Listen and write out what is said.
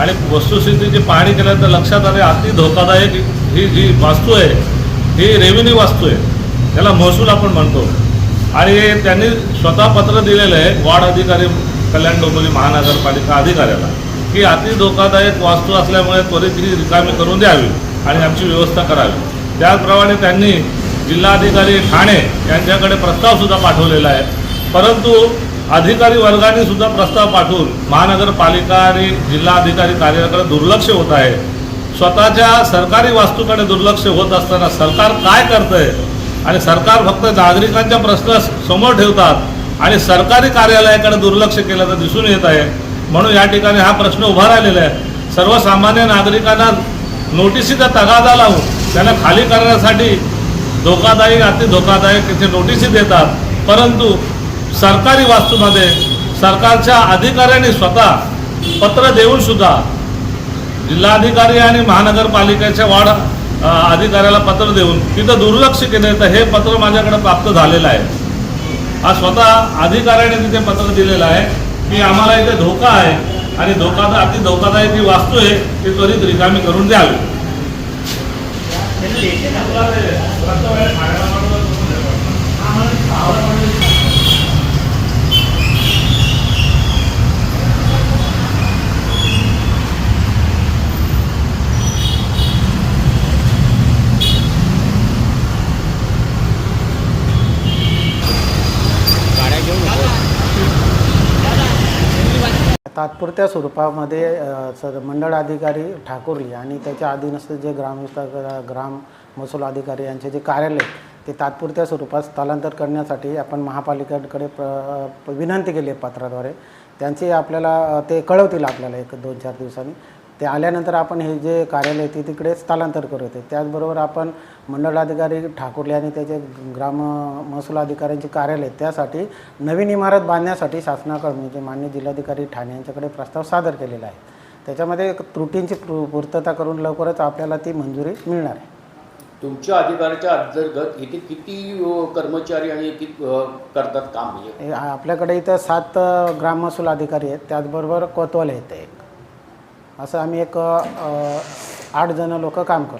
आणि वस्तुस्थितीची पाहणी केल्यानंतर लक्षात आले अति धोकादायक ही जी वास्तू आहे ही रेव्हेन्यू वास्तू आहे त्याला महसूल आपण म्हणतो. आणि त्यांनी स्वतः पत्र दिलेलं आहे वार्ड अधिकारी कल्याण डोंबिवली महानगरपालिका अधिकाऱ्याला की अति धोकादायक वास्तू असल्यामुळे त्वरित ही रिकामी करून द्यावी आणि आमची व्यवस्था करावी. त्याचप्रमाणे त्यांनी जिल्हाधिकारी ठाणे यांच्याकडे प्रस्तावसुद्धा पाठवलेला आहे. परंतु अधिकारी वर्गाने सुद्धा प्रस्ताव पाठवून महानगरपालिका आणि जिल्हाधिकारी कार्यालयाकडे दुर्लक्ष होत आहे. स्वतःच्या सरकारी वास्तूकडे दुर्लक्ष होत असताना सरकार काय करतंय? आणि सरकार फक्त नागरिकांच्या प्रश्न समोर ठेवतात आणि सरकारी कार्यालयाकडे दुर्लक्ष केल्याचं दिसून येत आहे. म्हणून या ठिकाणी हा प्रश्न उभा राहिलेला आहे. सर्वसामान्य नागरिकांना नोटिसीचा तगादा लावून त्यांना खाली करण्यासाठी धोकादायक अति धोकादायक तिथे नोटिसी देतात. परंतु सरकारी वास्तूमध्ये सरकारच्या अधिकाऱ्यांनी स्वतः पत्र देऊन सुद्धा जिल्हाधिकारी आणि महानगरपालिकेच्या वार्ड अधिकाऱ्याला पत्र देऊन तिथं दुर्लक्ष केले तर हे पत्र माझ्याकडे प्राप्त झालेलं आहे. हा स्वतः अधिकाऱ्याने तिथे पत्र दिलेलं आहे की आम्हाला इथे धोका आहे आणि धोका अति धोकादायक ही वास्तू आहे ती त्वरित रिकामी करून द्यावी. तात्पुरत्या स्वरूपामध्ये सर मंडळ अधिकारी ठाकुर्ली आणि त्याच्या अधीनस्थ जे ग्रामविस्तार ग्राम महसूल अधिकारी यांचे जे कार्यालय ते तात्पुरत्या स्वरूपात स्थलांतर करण्यासाठी आपण महापालिकेकडे प्र विनंती केली आहे पत्राद्वारे. त्यांची आपल्याला ते कळवतील आपल्याला एक दोन चार दिवसांनी. ते आल्यानंतर आपण हे जे कार्यालय आहे ते तिकडे स्थलांतर करू येते त्याचबरोबर आपण मंडळाधिकारी ठाकुर्ले आणि त्याचे ग्राम महसूल अधिकाऱ्यांचे कार्यालय आहे, त्यासाठी नवीन इमारत बांधण्यासाठी शासनाकडून म्हणजे मान्य जिल्हाधिकारी ठाणे यांच्याकडे प्रस्ताव सादर केलेला आहे. त्याच्यामध्ये त्रुटींची पूर्तता करून लवकरच आपल्याला ती मंजुरी मिळणार आहे. तुमच्या अधिकाराच्या अंतर्गत इथे किती कर्मचारी आणि किती करतात काम? म्हणजे आपल्याकडे इथं सात ग्राम महसूल अधिकारी आहेत त्याचबरोबर कोतवाल आहेत असं आम्ही एक आठ जण लोक काम करतो.